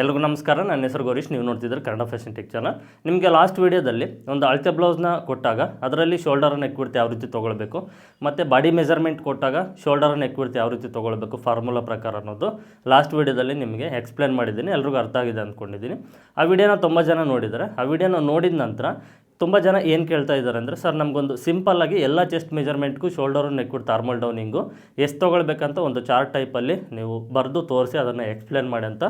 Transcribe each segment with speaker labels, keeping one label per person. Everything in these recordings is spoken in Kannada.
Speaker 1: ಎಲ್ರಿಗೂ ನಮಸ್ಕಾರ. ನನ್ನ ಹೆಸರು ಗೌರೀಶ್. ನೀವು ನೋಡ್ತಿದ್ರೆ ಕನ್ನಡ ಫ್ಯಾಷನ್ ಟೆಕ್ ಚಾನಲ್. ನಿಮಗೆ ಲಾಸ್ಟ್ ವೀಡಿಯೋದಲ್ಲಿ ಒಂದು ಅಳತೆ ಬ್ಲೌಸ್ನ ಕೊಟ್ಟಾಗ ಅದರಲ್ಲಿ ಶೋಲ್ಡರ್ ನೆಕ್ ಯಾವ ರೀತಿ ತೊಗೊಳ್ಬೇಕು, ಮತ್ತು ಬಾಡಿ ಮೆಜರ್ಮೆಂಟ್ ಕೊಟ್ಟಾಗ ಶೋಲ್ಡರ್ ನೆಕ್ ಯಾವ ರೀತಿ ತೊಗೊಳ್ಬೇಕು ಫಾರ್ಮುಲಾ ಪ್ರಕಾರ ಅನ್ನೋದು ಲಾಸ್ಟ್ ವೀಡಿಯೋದಲ್ಲಿ ನಿಮಗೆ ಎಕ್ಸ್ಪ್ಲೇನ್ ಮಾಡಿದ್ದೀನಿ. ಎಲ್ರಿಗೂ ಅರ್ಥ ಆಗಿದೆ ಅಂದ್ಕೊಂಡಿದ್ದೀನಿ. ಆ ವಿಡಿಯೋನ ತುಂಬ ಜನ ನೋಡಿದ್ದಾರೆ. ಆ ವಿಡಿಯೋನ ನೋಡಿದ ನಂತರ ತುಂಬ ಜನ ಏನು ಕೇಳ್ತಾ ಇದ್ದಾರೆ ಅಂದರೆ, ಸರ್, ನಮಗೊಂದು ಸಿಂಪಲ್ಲಾಗಿ ಎಲ್ಲ ಚೆಸ್ಟ್ ಮೆಜರ್ಮೆಂಟ್ಗೂ ಶೋಲ್ಡರು ನೆಕ್ ಬಿಟ್ಟು ಥಾರ್ಮಲ್ ಡೌನಿಂಗು ಎಷ್ಟು ತೊಗೊಳ್ಬೇಕಂತ ಒಂದು ಚಾರ್ಟ್ ಟೈಪಲ್ಲಿ ನೀವು ಬರೆದು ತೋರಿಸಿ ಅದನ್ನು ಎಕ್ಸ್ಪ್ಲೇನ್ ಮಾಡಿ ಅಂತ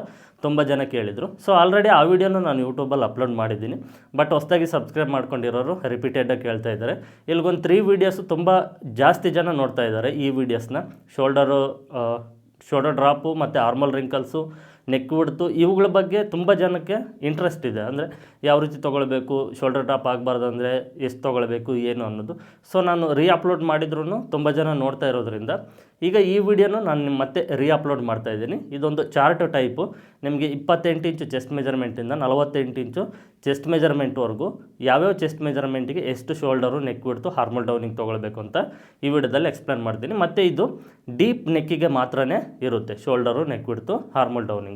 Speaker 1: ತುಂಬ ಜನ ಕೇಳಿದರು. ಸೊ ಆಲ್ರೆಡಿ ಆ ವಿಡಿಯೋನ ನಾನು ಯೂಟ್ಯೂಬಲ್ಲಿ ಅಪ್ಲೋಡ್ ಮಾಡಿದ್ದೀನಿ. ಬಟ್ ಹೊಸದಾಗಿ ಸಬ್ಸ್ಕ್ರೈಬ್ ಮಾಡ್ಕೊಂಡಿರೋರು ರಿಪೀಟೆಡಾಗಿ ಕೇಳ್ತಾ ಇದ್ದಾರೆ. ಇಲ್ಲಿಗೊಂದು ತ್ರೀ ವೀಡಿಯೋಸು ತುಂಬ ಜಾಸ್ತಿ ಜನ ನೋಡ್ತಾ ಇದ್ದಾರೆ ಈ ವಿಡಿಯೋಸ್ನ ಶೋಲ್ಡರು ಶೋಲ್ಡರ್ ಡ್ರಾಪು ಮತ್ತು ಆರ್ಮಲ್ ರಿಂಕಲ್ಸು ನೆಕ್ ಬಿಡ್ತು ಇವುಗಳ ಬಗ್ಗೆ ತುಂಬ ಜನಕ್ಕೆ ಇಂಟ್ರೆಸ್ಟ್ ಇದೆ. ಅಂದರೆ ಯಾವ ರೀತಿ ತೊಗೊಳ್ಬೇಕು ಶೋಲ್ಡರ್ ಟಾಪ್ ಆಗಬಾರ್ದು ಅಂದರೆ ಎಷ್ಟು ತೊಗೊಳ್ಬೇಕು, ಏನು ಅನ್ನೋದು. ಸೊ ನಾನು ರೀ ಅಪ್ಲೋಡ್ ಮಾಡಿದ್ರು ತುಂಬ ಜನ ನೋಡ್ತಾ ಇರೋದ್ರಿಂದ ಈಗ ಈ ವಿಡಿಯೋನು ನಾನು ಮತ್ತೆ ರೀ ಅಪ್ಲೋಡ್ ಮಾಡ್ತಾ ಇದ್ದೀನಿ. ಇದೊಂದು ಚಾರ್ಟ್ ಟೈಪು ನಿಮಗೆ ಇಪ್ಪತ್ತೆಂಟು ಇಂಚು ಚೆಸ್ಟ್ ಮೆಜರ್ಮೆಂಟಿಂದ ನಲವತ್ತೆಂಟು ಇಂಚು ಚೆಸ್ಟ್ ಮೆಜರ್ಮೆಂಟ್ವರೆಗೂ ಯಾವ್ಯಾವ ಚೆಸ್ಟ್ ಮೆಜರ್ಮೆಂಟಿಗೆ ಎಷ್ಟು ಶೋಲ್ಡರು ನೆಕ್ ಬಿಡ್ತು ಹಾರ್ಮಲ್ ಡೌನಿಂಗ್ ತೊಗೊಳ್ಬೇಕು ಅಂತ ಈ ವಿಡಿಯೋದಲ್ಲಿ ಎಕ್ಸ್ಪ್ಲೇನ್ ಮಾಡ್ತೀನಿ. ಮತ್ತು ಇದು ಡೀಪ್ ನೆಕ್ಕಿಗೆ ಮಾತ್ರನೇ ಇರುತ್ತೆ. ಶೋಲ್ಡರು ನೆಕ್ ಬಿಡ್ತು ಹಾರ್ಮಲ್ ಡೌನಿಂಗು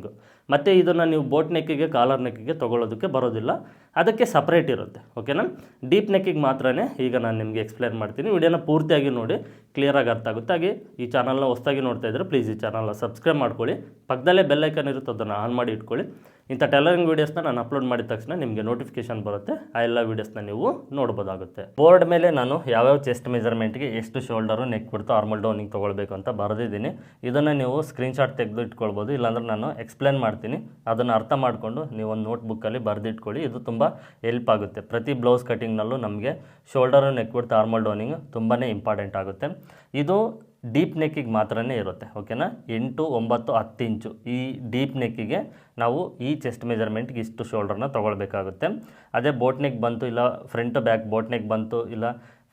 Speaker 1: ಮತ್ತು ಇದನ್ನು ನೀವು ಬೋಟ್ ನೆಕ್ಕಿಗೆ ಕಾಲರ್ ನೆಕ್ಕಿಗೆ ತೊಗೊಳೋದಕ್ಕೆ ಬರೋದಿಲ್ಲ. ಅದಕ್ಕೆ ಸಪ್ರೇಟ್ ಇರುತ್ತೆ ಓಕೆನಾ ಡೀಪ್ ನೆಕ್ಕಿಗೆ ಮಾತ್ರನೇ ಈಗ ನಾನು ನಿಮಗೆ ಎಕ್ಸ್ಪ್ಲೇನ್ ಮಾಡ್ತೀನಿ. ವಿಡಿಯೋನ ಪೂರ್ತಿಯಾಗಿ ನೋಡಿ ಕ್ಲಿಯರಾಗಿ ಅರ್ಥ ಆಗುತ್ತೆ. ಹಾಗೆ ಈ ಚಾನಲ್ನ ಹೊಸದಾಗಿ ನೋಡ್ತಾ ಇದ್ದರೆ ಪ್ಲೀಸ್ ಈ ಚಾನಲ್ನ ಸಬ್ಸ್ಕ್ರೈಬ್ ಮಾಡ್ಕೊಳ್ಳಿ. ಪಕ್ಕದಲ್ಲೇ ಬೆಲ್ಲೈಕನ್ ಇರುತ್ತೆ, ಅದನ್ನು ಆನ್ ಮಾಡಿ ಇಟ್ಕೊಳ್ಳಿ. ಇಂಥ ಟೈಲರಿಂಗ್ ವೀಡಿಯೋಸ್ನ ನಾನು ಅಪ್ಲೋಡ್ ಮಾಡಿದ ತಕ್ಷಣ ನಿಮಗೆ ನೋಟಿಫಿಕೇಶನ್ ಬರುತ್ತೆ. ಆ ಎಲ್ಲ ವೀಡಿಯೋಸ್ನ ನೀವು ನೋಡ್ಬೋದಾಗುತ್ತೆ. ಬೋರ್ಡ್ ಮೇಲೆ ನಾನು ಯಾವ್ಯಾವ ಚೆಸ್ಟ್ ಮೆಜರ್ಮೆಂಟ್ಗೆ ಎಷ್ಟು ಶೋಲ್ಡರು ನೆಕ್ ಬಿಡ್ತು ಆರ್ಮಲ್ ಡೌನಿಂಗ್ ತೊಗೊಳ್ಬೇಕು ಅಂತ ಬರೆದಿದ್ದೀನಿ. ಇದನ್ನು ನೀವು ಸ್ಕ್ರೀನ್ಶಾಟ್ ತೆಗೆದು ಇಟ್ಕೊಳ್ಬೋದು. ಇಲ್ಲಾಂದ್ರೆ ನಾನು ಎಕ್ಸ್ಪ್ಲೇನ್ ಮಾಡ್ತೀನಿ. ಅದನ್ನು ಅರ್ಥ ಮಾಡಿಕೊಂಡು ನೀವು ಒಂದು ನೋಟ್ಬುಕ್ಕಲ್ಲಿ ಬರೆದಿಟ್ಕೊಳ್ಳಿ. ಇದು ತುಂಬ ಹೆಲ್ಪ್ ಆಗುತ್ತೆ. ಪ್ರತಿ ಬ್ಲೌಸ್ ಕಟಿಂಗ್ನಲ್ಲೂ ನಮಗೆ ಶೋಲ್ಡರ್ ನೆಕ್ ಬಿಡ್ತು ಆರ್ಮಲ್ ಡೌನಿಂಗ್ ತುಂಬಾ ಇಂಪಾರ್ಟೆಂಟ್ ಆಗುತ್ತೆ. ಇದು ಡೀಪ್ ನೆಕ್ಕಿಗೆ ಮಾತ್ರನೇ ಇರುತ್ತೆ ಓಕೆನಾ ಎಂಟು, ಒಂಬತ್ತು, ಹತ್ತು ಇಂಚು ಈ ಡೀಪ್ ನೆಕ್ಕಿಗೆ ನಾವು ಈ ಚೆಸ್ಟ್ ಮೆಜರ್ಮೆಂಟ್ಗೆ ಇಷ್ಟು ಶೋಲ್ಡರ್ನ ತೊಗೊಳ್ಬೇಕಾಗುತ್ತೆ. ಅದೇ ಬೋಟ್ ನೆಕ್ ಬಂತು, ಇಲ್ಲ ಫ್ರಂಟ್ ಬ್ಯಾಕ್ ಬೋಟ್ ನೆಕ್ ಬಂತು, ಇಲ್ಲ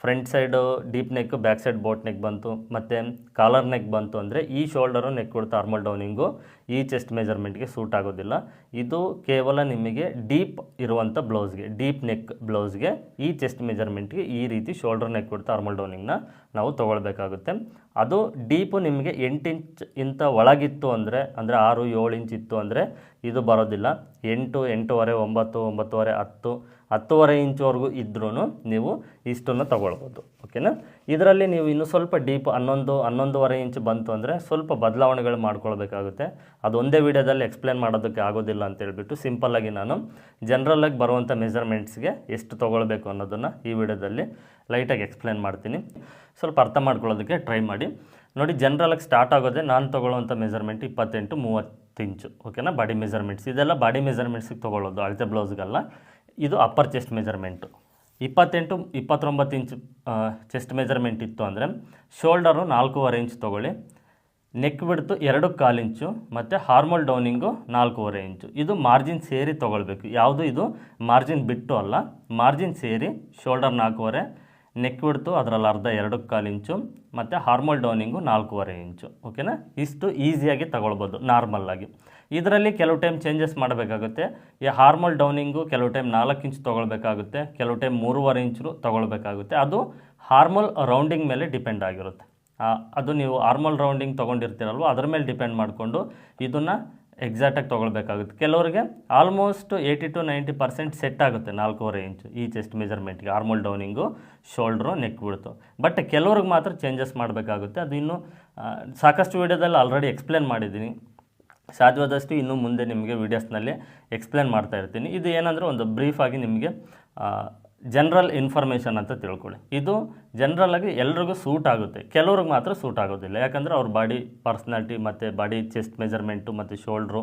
Speaker 1: front side deep neck back side boat neck ಬಂತು, ಮತ್ತು ಕಾಲರ್ ನೆಕ್ ಬಂತು ಅಂದರೆ ಈ ಶೋಲ್ಡರು ನೆಕ್ ಕೊಡ್ತಾ ಆರ್ಮಲ್ ಡೌನಿಂಗು ಈ ಚೆಸ್ಟ್ ಮೆಜರ್ಮೆಂಟ್ಗೆ ಸೂಟ್ ಆಗೋದಿಲ್ಲ. ಇದು ಕೇವಲ ನಿಮಗೆ ಡೀಪ್ ಇರುವಂಥ ಬ್ಲೌಸ್ಗೆ ಡೀಪ್ ನೆಕ್ ಬ್ಲೌಸ್ಗೆ ಈ ಚೆಸ್ಟ್ ಮೆಜರ್ಮೆಂಟ್ಗೆ ಈ ರೀತಿ ಶೋಲ್ಡರ್ ನೆಕ್ ಕೊಡ್ತಾ ಆರ್ಮಲ್ ಡೌನಿಂಗ್ನ ನಾವು ತೊಗೊಳ್ಬೇಕಾಗುತ್ತೆ. ಅದು ಡೀಪು ನಿಮಗೆ ಎಂಟು ಇಂಚ್ ಇಂಥ ಒಳಗಿತ್ತು ಅಂದರೆ ಅಂದರೆ ಆರು ಏಳು ಇಂಚ್ ಇತ್ತು ಅಂದರೆ ಇದು ಬರೋದಿಲ್ಲ. ಎಂಟು, ಎಂಟೂವರೆ, ಒಂಬತ್ತು, ಒಂಬತ್ತುವರೆ, ಹತ್ತು, ಹತ್ತುವರೆ ಇಂಚ್ವರೆಗೂ ಇದ್ರೂ ನೀವು ಇಷ್ಟನ್ನು ತೊಗೊಳ್ಬೋದು. ಓಕೆನಾ ಇದರಲ್ಲಿ ನೀವು ಇನ್ನೂ ಸ್ವಲ್ಪ ಡೀಪ್ ಹನ್ನೊಂದು, ಹನ್ನೊಂದುವರೆ ಇಂಚ್ ಬಂತು ಅಂದರೆ ಸ್ವಲ್ಪ ಬದಲಾವಣೆಗಳು ಮಾಡ್ಕೊಳ್ಬೇಕಾಗುತ್ತೆ. ಅದು ಒಂದೇ ವಿಡಿಯೋದಲ್ಲಿ ಎಕ್ಸ್ಪ್ಲೇನ್ ಮಾಡೋದಕ್ಕೆ ಆಗೋದಿಲ್ಲ ಅಂತ ಹೇಳ್ಬಿಟ್ಟು ಸಿಂಪಲ್ಲಾಗಿ ನಾನು ಜನರಲ್ಲಾಗಿ ಬರುವಂಥ ಮೆಜರ್ಮೆಂಟ್ಸ್ಗೆ ಎಷ್ಟು ತೊಗೊಳ್ಬೇಕು ಅನ್ನೋದನ್ನು ಈ ವಿಡಿಯೋದಲ್ಲಿ ಲೈಟಾಗಿ ಎಕ್ಸ್ಪ್ಲೇನ್ ಮಾಡ್ತೀನಿ. ಸ್ವಲ್ಪ ಅರ್ಥ ಮಾಡ್ಕೊಳ್ಳೋದಕ್ಕೆ ಟ್ರೈ ಮಾಡಿ. ನೋಡಿ ಜನ್ರಲ್ಲಾಗಿ ಸ್ಟಾರ್ಟ್ ಆಗೋದೇ ನಾನು ತೊಗೊಳ್ಳೋವಂಥ ಮೆಜರ್ಮೆಂಟ್ ಇಪ್ಪತ್ತೆಂಟು ಮೂವತ್ತು ಇಂಚು ಓಕೆನಾ ಬಾಡಿ ಮೆಜರ್ಮೆಂಟ್ಸ್ ಇದೆಲ್ಲ ಬಾಡಿ ಮೆಜರ್ಮೆಂಟ್ಸಿಗೆ ತೊಗೊಳ್ಳೋದು, ಅಳತೆ ಬ್ಲೌಸ್ಗೆಲ್ಲ ಇದು ಅಪ್ಪರ್ ಚೆಸ್ಟ್ ಮೆಜರ್ಮೆಂಟು ಇಪ್ಪತ್ತೆಂಟು ಇಪ್ಪತ್ತೊಂಬತ್ತು ಇಂಚ್ ಚೆಸ್ಟ್ ಮೆಜರ್ಮೆಂಟ್ ಇತ್ತು ಅಂದರೆ ಶೋಲ್ಡರು ನಾಲ್ಕೂವರೆ ಇಂಚ್ ತೊಗೊಳ್ಳಿ. ನೆಕ್ ಬಿಡ್ತು ಎರಡು ಕಾಲು ಇಂಚು, ಮತ್ತು ಹಾರ್ಮಲ್ ಡೌನಿಂಗು ನಾಲ್ಕೂವರೆ ಇಂಚು. ಇದು ಮಾರ್ಜಿನ್ ಸೇರಿ ತೊಗೊಳ್ಬೇಕು. ಯಾವುದು ಇದು? ಮಾರ್ಜಿನ್ ಬಿಟ್ಟು ಅಲ್ಲ. ಮಾರ್ಜಿನ್ ಸೇರಿ ಶೋಲ್ಡರ್ ನಾಲ್ಕೂವರೆ ನೆಕ್ ಬಿಡ್ತು ಅದರಲ್ಲಿ ಅರ್ಧ ಎರಡು ಕಾಲು ಇಂಚು, ಮತ್ತು ಹಾರ್ಮಲ್ ಡೌನಿಂಗು ನಾಲ್ಕೂವರೆ ಇಂಚು. ಓಕೆನಾ ಇಷ್ಟು ಈಸಿಯಾಗಿ ತೊಗೊಳ್ಬೋದು ನಾರ್ಮಲ್ಲಾಗಿ ಇದರಲ್ಲಿ ಕೆಲವು ಟೈಮ್ ಚೇಂಜಸ್ ಮಾಡಬೇಕಾಗುತ್ತೆ. ಈ ಹಾರ್ಮಲ್ ಡೌನಿಂಗು ಕೆಲವು ಟೈಮ್ ನಾಲ್ಕು ಇಂಚು ತೊಗೊಳ್ಬೇಕಾಗುತ್ತೆ, ಕೆಲವು ಟೈಮ್ ಮೂರುವರೆ ಇಂಚು ತೊಗೊಳ್ಬೇಕಾಗುತ್ತೆ. ಅದು ಹಾರ್ಮಲ್ ರೌಂಡಿಂಗ್ ಮೇಲೆ ಡಿಪೆಂಡ್ ಆಗಿರುತ್ತೆ. ಅದು ನೀವು ಆರ್ಮಲ್ ರೌಂಡಿಂಗ್ ತೊಗೊಂಡಿರ್ತೀರಲ್ವ, ಅದ್ರ ಮೇಲೆ ಡಿಪೆಂಡ್ ಮಾಡಿಕೊಂಡು ಇದನ್ನು ಎಕ್ಸಾಕ್ಟಾಗಿ ತೊಗೊಳ್ಬೇಕಾಗುತ್ತೆ. ಕೆಲವರಿಗೆ almost eighty to ninety percent set ಆಗುತ್ತೆ, ನಾಲ್ಕೂವರೆ ಇಂಚು ಈ ಚೆಸ್ಟ್ ಮೆಜರ್ಮೆಂಟ್ಗೆ ಆರ್ಮಲ್ ಡೌನಿಂಗು ಶೋಲ್ಡ್ರು ನೆಕ್ ಬಿಡ್ತು ಬಟ್ ಕೆಲವ್ರಿಗೆ ಮಾತ್ರ ಚೇಂಜಸ್ ಮಾಡಬೇಕಾಗುತ್ತೆ. ಅದು ಇನ್ನೂ ಸಾಕಷ್ಟು ವೀಡಿಯೋದಲ್ಲಿ ಆಲ್ರೆಡಿ ಎಕ್ಸ್ಪ್ಲೇನ್ ಮಾಡಿದ್ದೀನಿ. ಸಾಧ್ಯವಾದಷ್ಟು ಇನ್ನೂ ಮುಂದೆ ನಿಮಗೆ ವೀಡಿಯೋಸ್ನಲ್ಲಿ ಎಕ್ಸ್ಪ್ಲೇನ್ ಮಾಡ್ತಾ ಇರ್ತೀನಿ. ಇದು ಏನಂದರೆ ಒಂದು ಬ್ರೀಫಾಗಿ ನಿಮಗೆ ಜನರಲ್ ಇನ್ಫಾರ್ಮೇಷನ್ ಅಂತ ತಿಳ್ಕೊಳ್ಳಿ. ಇದು ಜನರಲ್ಲಾಗಿ ಎಲ್ರಿಗೂ ಸೂಟ್ ಆಗುತ್ತೆ. ಕೆಲವ್ರಿಗೆ ಮಾತ್ರ ಸೂಟ್ ಆಗೋದಿಲ್ಲ. ಯಾಕಂದರೆ ಅವ್ರ ಬಾಡಿ ಪರ್ಸ್ನಾಲಿಟಿ ಮತ್ತು ಬಾಡಿ ಚೆಸ್ಟ್ ಮೆಜರ್ಮೆಂಟು ಮತ್ತು ಶೋಲ್ಡ್ರು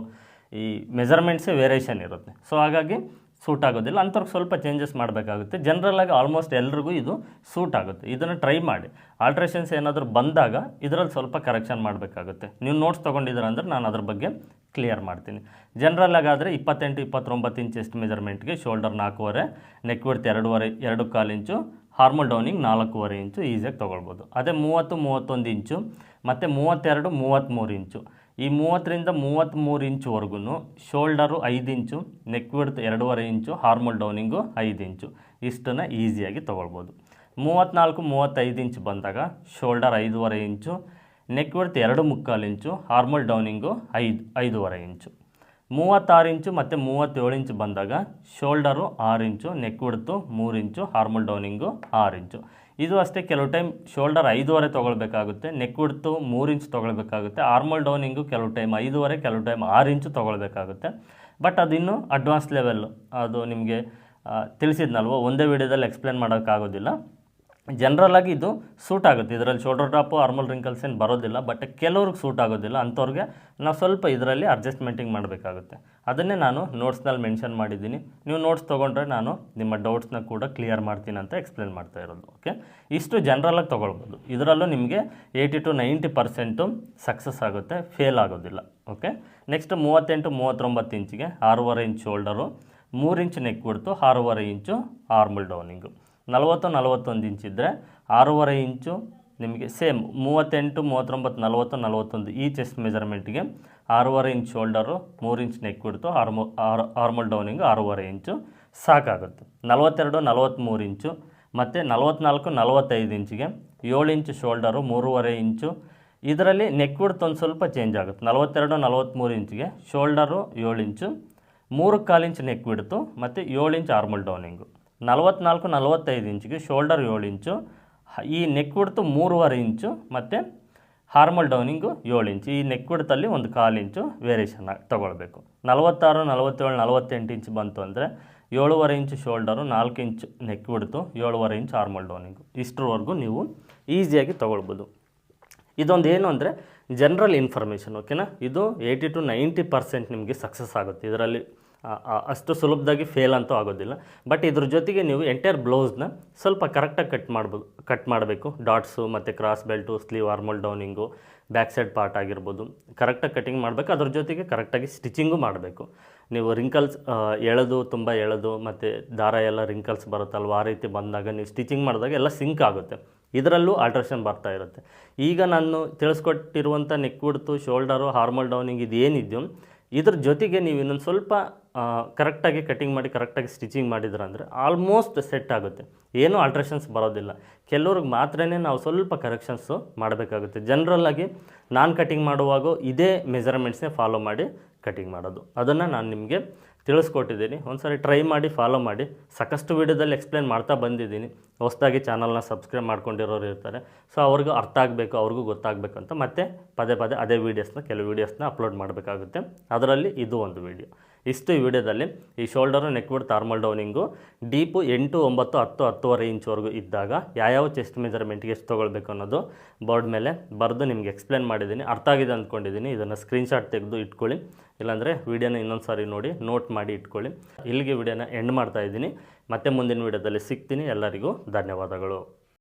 Speaker 1: ಈ ಮೆಜರ್ಮೆಂಟ್ಸೇ ವೇರಿಯೇಷನ್ ಇರುತ್ತೆ. ಸೊ ಹಾಗಾಗಿ ಸೂಟ್ ಆಗೋದಿಲ್ಲ. ಅಂಥವ್ರಿಗೆ ಸ್ವಲ್ಪ ಚೇಂಜಸ್ ಮಾಡಬೇಕಾಗುತ್ತೆ. ಜನರಲಾಗಿ ಆಲ್ಮೋಸ್ಟ್ ಎಲ್ರಿಗೂ ಇದು ಸೂಟ್ ಆಗುತ್ತೆ. ಇದನ್ನು ಟ್ರೈ ಮಾಡಿ. ಆಲ್ಟ್ರೇಷನ್ಸ್ ಏನಾದರೂ ಬಂದಾಗ ಇದರಲ್ಲಿ ಸ್ವಲ್ಪ ಕರೆಕ್ಷನ್ ಮಾಡಬೇಕಾಗುತ್ತೆ. ನೀವು ನೋಟ್ಸ್ ತೊಗೊಂಡಿದ್ದೀರ ನಾನು ಅದ್ರ ಬಗ್ಗೆ ಕ್ಲಿಯರ್ ಮಾಡ್ತೀನಿ. ಜನರಲ್ಲಾಗಾದರೆ ಇಪ್ಪತ್ತೆಂಟು, ಇಪ್ಪತ್ತೊಂಬತ್ತು ಇಂಚ್ ಎಷ್ಟು ಮೆಜರ್ಮೆಂಟ್ಗೆ ಶೋಲ್ಡರ್ ನಾಲ್ಕೂವರೆ ನೆಕ್ ಬಿಡ್ತು ಎರಡೂವರೆ, ಎರಡು ಕಾಲು ಇಂಚು ಹಾರ್ಮಲ್ ಡೌನಿಂಗ್ ನಾಲ್ಕೂವರೆ ಇಂಚು ಈಸಿಯಾಗಿ ತೊಗೊಳ್ಬೋದು. ಅದೇ ಮೂವತ್ತು, ಮೂವತ್ತೊಂದು ಇಂಚು ಮತ್ತು ಮೂವತ್ತೆರಡು ಮೂವತ್ತ್ಮೂರು ಇಂಚು ಈ ಮೂವತ್ತರಿಂದ ಮೂವತ್ತ್ಮೂರು ಇಂಚುವರೆಗೂ ಶೋಲ್ಡರು ಐದು ಇಂಚು ನೆಕ್ ವಿಡ್ತ್ ಎರಡೂವರೆ ಇಂಚು ಹಾರ್ಮಲ್ ಡೌನಿಂಗು ಐದು ಇಂಚು. ಇಷ್ಟನ್ನು ಈಸಿಯಾಗಿ ತೊಗೊಳ್ಬೋದು. ಮೂವತ್ತ್ನಾಲ್ಕು ಮೂವತ್ತೈದು ಇಂಚ್ ಬಂದಾಗ ಶೋಲ್ಡರ್ ಐದೂವರೆ ಇಂಚು ನೆಕ್ ವಿಡ್ತ್ ಎರಡು ಮುಕ್ಕಾಲು ಇಂಚು ಹಾರ್ಮಲ್ ಡೌನಿಂಗು ಐದು, ಐದೂವರೆ ಇಂಚು. ಮೂವತ್ತಾರು ಇಂಚು ಮತ್ತು ಮೂವತ್ತೇಳು ಇಂಚು ಬಂದಾಗ ಶೋಲ್ಡರು ಆರು ಇಂಚು ನೆಕ್ ಬಿಡ್ತು ಮೂರು ಇಂಚು ಹಾರ್ಮಲ್ ಡೌನಿಂಗು ಆರು ಇಂಚು. ಇದು ಅಷ್ಟೇ ಕೆಲವು ಟೈಮ್ ಶೋಲ್ಡರ್ ಐದೂವರೆ ತೊಗೊಳ್ಬೇಕಾಗುತ್ತೆ ನೆಕ್ ಬಿಡ್ತು ಮೂರು ಇಂಚು ತೊಗೊಳ್ಬೇಕಾಗುತ್ತೆ ಆರ್ಮಲ್ ಡೌನಿಂಗು ಕೆಲವು ಟೈಮ್ ಐದೂವರೆ, ಕೆಲವು ಟೈಮ್ ಆರು ಇಂಚು ತೊಗೊಳ್ಬೇಕಾಗುತ್ತೆ. ಬಟ್ ಅದಿನ್ನು ಅಡ್ವಾನ್ಸ್ ಲೆವೆಲ್ಲು ಅದು ನಿಮಗೆ ತಿಳಿಸಿದ್ನಲ್ವೋ? ಒಂದೇ ವಿಡಿಯೋದಲ್ಲಿ ಎಕ್ಸ್ಪ್ಲೇನ್ ಮಾಡೋಕ್ಕಾಗೋದಿಲ್ಲ. ಜನರಲ್ ಆಗಿ ಇದು ಸೂಟ್ ಆಗುತ್ತೆ. ಇದರಲ್ಲಿ ಶೋಲ್ಡರ್ ಟಾಪು ಆರ್ಮಲ್ ರಿಂಕಲ್ಸ್ ಏನು ಬರೋದಿಲ್ಲ ಬಟ್ ಕೆಲವ್ರಿಗೆ ಸೂಟ್ ಆಗೋದಿಲ್ಲ. ಅಂಥವ್ರಿಗೆ ನಾವು ಸ್ವಲ್ಪ ಇದರಲ್ಲಿ ಅಡ್ಜಸ್ಟ್ಮೆಂಟಿಂಗ್ ಮಾಡಬೇಕಾಗುತ್ತೆ. ಅದನ್ನೇ ನಾನು ನೋಟ್ಸ್ನಲ್ಲಿ ಮೆನ್ಷನ್ ಮಾಡಿದ್ದೀನಿ. ನೀವು ನೋಟ್ಸ್ ತೊಗೊಂಡ್ರೆ ನಾನು ನಿಮ್ಮ ಡೌಟ್ಸ್ನ ಕೂಡ ಕ್ಲಿಯರ್ ಮಾಡ್ತೀನಿ ಅಂತ ಎಕ್ಸ್ಪ್ಲೇನ್ ಮಾಡ್ತಾ ಇರೋದು ಓಕೆ ಇಷ್ಟು ಜನರಲಾಗಿ ತೊಗೊಳ್ಬೋದು. ಇದರಲ್ಲೂ ನಿಮಗೆ eighty to ninety percent success ಆಗುತ್ತೆ ಫೇಲ್ ಆಗೋದಿಲ್ಲ ಓಕೆ ನೆಕ್ಸ್ಟ್ ಮೂವತ್ತೆಂಟು, ಮೂವತ್ತೊಂಬತ್ತು ಇಂಚಿಗೆ ಆರೂವರೆ ಇಂಚ್ ಶೋಲ್ಡರು ಮೂರು ಇಂಚ್ ನೆಕ್ ಬಿಡ್ತು ಆರೂವರೆ ಇಂಚು ಆರ್ಮಲ್ ಡೌನಿಂಗು ನಲವತ್ತು, ನಲವತ್ತೊಂದು ಇಂಚ್ ಇದ್ದರೆ ಆರೂವರೆ ಇಂಚು ನಿಮಗೆ ಸೇಮ್ ಮೂವತ್ತೆಂಟು, ಮೂವತ್ತೊಂಬತ್ತು, ನಲವತ್ತು, ನಲವತ್ತೊಂದು ಈ ಚೆಸ್ಟ್ ಮೆಜರ್ಮೆಂಟ್ಗೆ ಆರೂವರೆ ಇಂಚ್ ಶೋಲ್ಡರು ಮೂರು ಇಂಚ್ ನೆಕ್ ಬಿಡ್ತು ಆರ್ಮೋ ಆರ್ ಆರ್ಮಲ್ ಡೌನಿಂಗು ಆರೂವರೆ ಇಂಚು ಸಾಕಾಗುತ್ತೆ. ನಲವತ್ತೆರಡು ನಲವತ್ತ್ಮೂರು ಇಂಚು ಮತ್ತು ನಲವತ್ತ್ನಾಲ್ಕು ನಲವತ್ತೈದು ಇಂಚಿಗೆ ಏಳು ಇಂಚು ಶೋಲ್ಡರು ಮೂರುವರೆ ಇಂಚು ಇದರಲ್ಲಿ ನೆಕ್ ಬಿಡ್ತು ಒಂದು ಸ್ವಲ್ಪ ಚೇಂಜ್ ಆಗುತ್ತೆ. ನಲವತ್ತೆರಡು ನಲವತ್ತ್ಮೂರು ಇಂಚಿಗೆ ಶೋಲ್ಡರು ಏಳು ಇಂಚು ಮೂರು ಕಾಲು ಇಂಚ್ ನೆಕ್ ಬಿಡ್ತು ಮತ್ತು ಏಳು ಇಂಚ್ ಆರ್ಮಲ್ ಡೌನಿಂಗು ನಲವತ್ನಾಲ್ಕು ನಲವತ್ತೈದು ಇಂಚಿಗೆ ಶೋಲ್ಡರ್ ಏಳು ಇಂಚು, ಈ ನೆಕ್ ಬಿಡ್ತು ಮೂರುವರೆ ಇಂಚು ಮತ್ತು ಹಾರ್ಮಲ್ ಡೌನಿಂಗು ಏಳು ಇಂಚು. ಈ ನೆಕ್ ಬಿಡ್ತಲ್ಲಿ ಒಂದು ಕಾಲು ಇಂಚು ವೇರಿಯೇಷನ್ ತೊಗೊಳ್ಬೇಕು. ನಲವತ್ತಾರು, ನಲವತ್ತೇಳು, ನಲವತ್ತೆಂಟು ಇಂಚ್ ಬಂತು ಅಂದರೆ ಏಳುವರೆ ಇಂಚು ಶೋಲ್ಡರು, ನಾಲ್ಕು ಇಂಚು ನೆಕ್ ಬಿಡ್ತು ಏಳುವರೆ ಇಂಚು ಹಾರ್ಮಲ್ ಡೌನಿಂಗು ಇಷ್ಟರವರೆಗೂ ನೀವು ಈಸಿಯಾಗಿ ತೊಗೊಳ್ಬೋದು. ಇದೊಂದು ಏನು ಅಂದರೆ ಜನರಲ್ ಇನ್ಫಾರ್ಮೇಷನ್ ಓಕೆನಾ ಇದು ಏಯ್ಟಿ ಟು ನೈಂಟಿ ಪರ್ಸೆಂಟ್ ನಿಮಗೆ ಸಕ್ಸಸ್ ಆಗುತ್ತೆ. ಇದರಲ್ಲಿ ಅಷ್ಟು ಸುಲಭದಾಗಿ ಫೇಲ್ ಅಂತೂ ಆಗೋದಿಲ್ಲ. ಬಟ್ ಇದ್ರ ಜೊತೆಗೆ ನೀವು ಎಂಟೈರ್ ಬ್ಲೌಸ್ನ ಸ್ವಲ್ಪ ಕರೆಕ್ಟಾಗಿ ಕಟ್ ಮಾಡ್ಬೋದು ಕಟ್ ಮಾಡಬೇಕು. ಡಾಟ್ಸು ಮತ್ತು cross belt sleeve armhole downing back side part ಆಗಿರ್ಬೋದು. ಕರೆಕ್ಟಾಗಿ ಕಟಿಂಗ್ ಮಾಡಬೇಕು. ಅದ್ರ ಜೊತೆಗೆ ಕರೆಕ್ಟಾಗಿ ಸ್ಟಿಚಿಂಗು ಮಾಡಬೇಕು. ನೀವು ರಿಂಕಲ್ಸ್ ಎಳೆದು, ತುಂಬ ಎಳೆದು, ಮತ್ತು ದಾರ ಎಲ್ಲ ರಿಂಕಲ್ಸ್ ಬರುತ್ತಲ್ವ, ಆ ರೀತಿ ಬಂದಾಗ ನೀವು ಸ್ಟಿಚಿಂಗ್ ಮಾಡಿದಾಗ ಎಲ್ಲ ಸಿಂಕ್ ಆಗುತ್ತೆ. ಇದರಲ್ಲೂ ಆಲ್ಟ್ರೇಷನ್ ಬರ್ತಾ ಇರುತ್ತೆ. ಈಗ ನಾನು ತಿಳಿಸ್ಕೊಟ್ಟಿರುವಂಥ ನೆಕ್ ಬಿಡ್ತು ಶೋಲ್ಡರು ಹಾರ್ಮಲ್ ಡೌನಿಂಗ್ ಇದು ಏನಿದೆಯೋ ಇದ್ರ ಜೊತೆಗೆ ನೀವು ಇನ್ನೊಂದು ಸ್ವಲ್ಪ ಕರೆಕ್ಟಾಗಿ ಕಟಿಂಗ್ ಮಾಡಿ, ಕರೆಕ್ಟಾಗಿ ಸ್ಟಿಚಿಂಗ್ ಮಾಡಿದ್ರಂದರೆ ಆಲ್ಮೋಸ್ಟ್ ಸೆಟ್ ಆಗುತ್ತೆ. ಏನೂ ಆಲ್ಟ್ರೇಷನ್ಸ್ ಬರೋದಿಲ್ಲ. ಕೆಲವ್ರಿಗೆ ಮಾತ್ರನೇ ನಾವು ಸ್ವಲ್ಪ ಕರೆಕ್ಷನ್ಸು ಮಾಡಬೇಕಾಗುತ್ತೆ. ಜನರಲ್ಲಾಗಿ ನಾನು ಕಟ್ಟಿಂಗ್ ಮಾಡುವಾಗ ಇದೇ ಮೆಜರ್ಮೆಂಟ್ಸ್ನೇ ಫಾಲೋ ಮಾಡಿ ಕಟ್ಟಿಂಗ್ ಮಾಡೋದು. ಅದನ್ನು ನಾನು ನಿಮಗೆ ತಿಳಿಸ್ಕೊಟ್ಟಿದ್ದೀನಿ. ಒಂದ್ಸರಿ ಟ್ರೈ ಮಾಡಿ ಫಾಲೋ ಮಾಡಿ. ಸಾಕಷ್ಟು ವೀಡಿಯೋದಲ್ಲಿ ಎಕ್ಸ್ಪ್ಲೇನ್ ಮಾಡ್ತಾ ಬಂದಿದ್ದೀನಿ. ಹೊಸದಾಗಿ ಚಾನಲ್ನ ಸಬ್ಸ್ಕ್ರೈಬ್ ಮಾಡ್ಕೊಂಡಿರೋರು ಇರ್ತಾರೆ. ಸೊ ಅವ್ರಿಗೂ ಅರ್ಥ ಆಗಬೇಕು, ಅವ್ರಿಗೂ ಗೊತ್ತಾಗಬೇಕು ಅಂತ ಮತ್ತೆ ಪದೇ ಪದೇ ಅದೇ ವೀಡಿಯೋಸ್ನ ಕೆಲವು ವೀಡಿಯೋಸ್ನ ಅಪ್ಲೋಡ್ ಮಾಡಬೇಕಾಗುತ್ತೆ. ಅದರಲ್ಲಿ ಇದು ಒಂದು ವೀಡಿಯೋ ಇಷ್ಟು ಈ ವಿಡಿಯೋದಲ್ಲಿ ಈ ಶೋಲ್ಡರು ನೆಕ್ ಬಿಡ್ ಥಾರ್ಮಲ್ ಡೌನಿಂಗು, ಡೀಪು ಎಂಟು, ಒಂಬತ್ತು, ಹತ್ತು, ಹತ್ತುವರೆ ಇಂಚ್ವರೆಗೂ ಇದ್ದಾಗ ಯಾವ್ಯಾವ ಚೆಸ್ಟ್ ಮೆಜರ್ಮೆಂಟ್ಗೆ ಎಷ್ಟು ತೊಗೊಳ್ಬೇಕು ಅನ್ನೋದು ಬೋರ್ಡ್ ಮೇಲೆ ಬರೆದು ನಿಮ್ಗೆ ಎಕ್ಸ್ಪ್ಲೇನ್ ಮಾಡಿದ್ದೀನಿ. ಅರ್ಥ ಆಗಿದೆ ಅಂದ್ಕೊಂಡಿದ್ದೀನಿ. ಇದನ್ನು ಸ್ಕ್ರೀನ್ಶಾಟ್ ತೆಗೆದು ಇಟ್ಕೊಳ್ಳಿ. ಇಲ್ಲಾಂದರೆ ವೀಡಿಯೋನ ಇನ್ನೊಂದು ಸಾರಿ ನೋಡಿ, ನೋಟ್ ಮಾಡಿ ಇಟ್ಕೊಳ್ಳಿ. ಇಲ್ಲಿಗೆ ವಿಡಿಯೋನ ಎಂಡ್ ಮಾಡ್ತಾ ಇದ್ದೀನಿ. ಮತ್ತೆ ಮುಂದಿನ ವೀಡಿಯೋದಲ್ಲಿ ಸಿಗ್ತೀನಿ. ಎಲ್ಲರಿಗೂ ಧನ್ಯವಾದಗಳು.